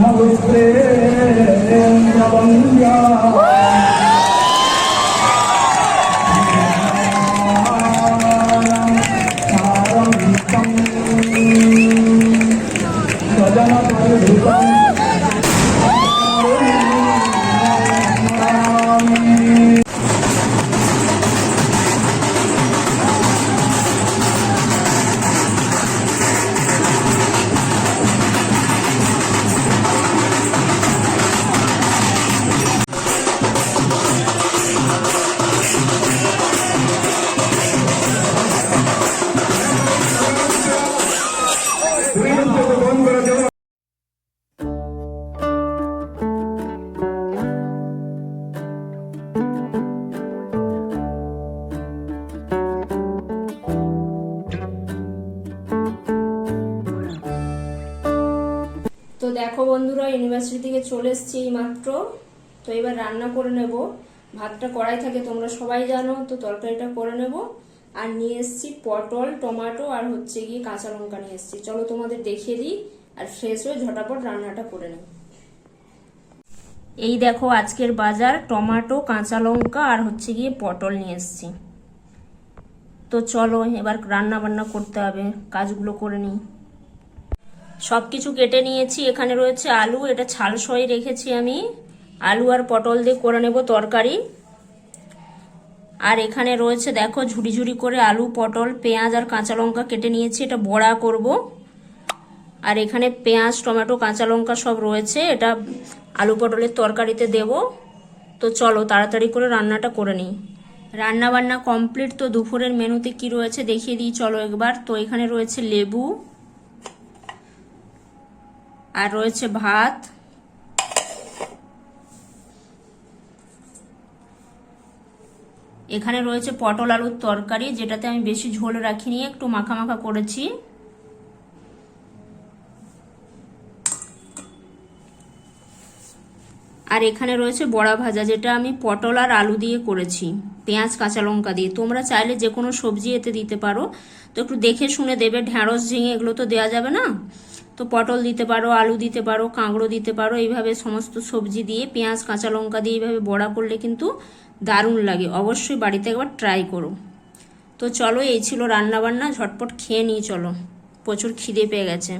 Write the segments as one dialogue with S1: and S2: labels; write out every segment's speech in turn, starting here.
S1: Namaste, Namaste, তো দেখো বন্ধুরা ইউনিভার্সিটি থেকে চলে এসেছি এই মাত্র তো এবার রান্না করে নেব। ভাতটা কড়াই থাকে, তোমরা সবাই জানো, তো তরকারিটা করে নেব। আর নিয়ে এসেছি পটল, টমেটো আর হচ্ছে গিয়ে কাঁচা লঙ্কা নিয়ে এসেছি। চলো তোমাদের দেখিয়ে দিই আর ফ্রেশ হয়ে ঝটাপট রান্নাটা করে নেব এই দেখো আজকের বাজার, টমেটো, কাঁচা লঙ্কা আর হচ্ছে গিয়ে পটল নিয়ে এসেছি। তো চলো এবার রান্না বান্না করতে হবে, কাজগুলো করে নিই। সব কিছু কেটে নিয়েছি, এখানে রয়েছে আলু, এটা ছাল সই রেখেছি আমি। আলু আর পটল দিয়ে করে নেব তরকারি। আর এখানে রয়েছে, দেখো, ঝুড়ি ঝুড়ি করে আলু, পটল, পেঁয়াজ আর কাঁচা লঙ্কা কেটে নিয়েছি, এটা বড়া করব। আর এখানে পেঁয়াজ, টমেটো, কাঁচা লঙ্কা সব রয়েছে, এটা আলু পটলের তরকারিতে দেব। তো চলো, তাড়াতাড়ি করে রান্নাটা করে নিই। রান্না বান্না কমপ্লিট, তো দুপুরের মেনুতে কি রয়েছে দেখিয়ে দিই, চলো একবার। তো এখানে রয়েছে লেবু আর রয়েছে ভাত। এখানে রয়েছে পটল আলুর তরকারি, যেটাতে আমি বেশি ঝোল রাখিনি, একটু মাখা মাখা করেছি। আর এখানে রয়েছে বড়া ভাজা, যেটা আমি পটল আর আলু দিয়ে করেছি, পেঁয়াজ, কাঁচা লঙ্কা দিয়ে। তোমরা চাইলে যে কোনো সবজি এতে দিতে পারো। তো একটু দেখে শুনে দেবে ঢ্যাঁড়স ঝিঙে, এগুলো তো দেওয়া যাবে না? তো পটল দিতে পারো, আলু দিতে পারো, কাঁকড়ো দিতে পারো, এইভাবে সমস্ত সবজি দিয়ে, পেঁয়াজ, কাঁচা লঙ্কা দিয়ে এইভাবে বড়া করলে কিন্তু দারুণ লাগে। অবশ্যই বাড়িতে একবার ট্রাই করো। তো চলো, এই ছিল রান্না বান্না ঝটপট খেয়ে নিয়ে চলো। প্রচুর খিদে পেয়ে গেছে।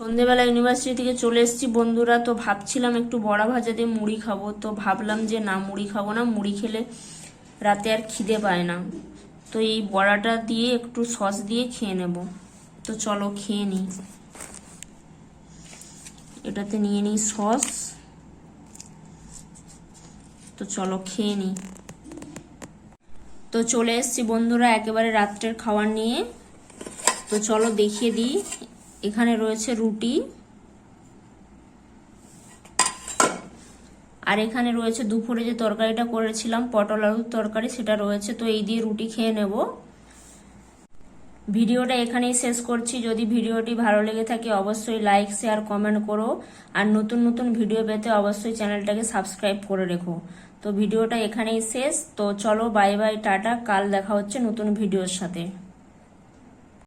S1: সন্ধেবেলা ইউনিভার্সিটি থেকে চলে এসেছি বন্ধুরা, তো ভাবছিলাম একটু বড়া ভাজা দিয়ে মুড়ি খাব, তো ভাবলাম যে না, মুড়ি খাব না, মুড়ি খেলে রাতে আর খিদে পায় না। তো এই বড়াটা দিয়ে একটু সস দিয়ে খেয়ে নেব। তো চলো খেয়ে নিই। এটাতে নিয়ে নিই সস। তো চলো খেয়ে নিই। তো চলে এসেছি বন্ধুরা একেবারে রাত্রের খাবার নিয়ে। তো চলো দেখিয়ে দিই, এখানে রয়েছে রুটি। আর এখানে রয়েছে দুপুরে যে তরকারিটা করেছিলাম, পটল আলুর তরকারি, সেটা রয়েছে। তো এই দিয়ে রুটি খেয়ে নেব। ভিডিওটা এখানেই শেষ করছি। যদি ভিডিওটি ভালো লেগে থাকে, অবশ্যই লাইক, শেয়ার, কমেন্ট করো। আর নতুন নতুন ভিডিও পেতে অবশ্যই চ্যানেলটাকে সাবস্ক্রাইব করে রেখো। তো ভিডিওটা এখানেই শেষ। তো চলো, বাই বাই, টাটা। কাল দেখা হচ্ছে নতুন ভিডিওর সাথে।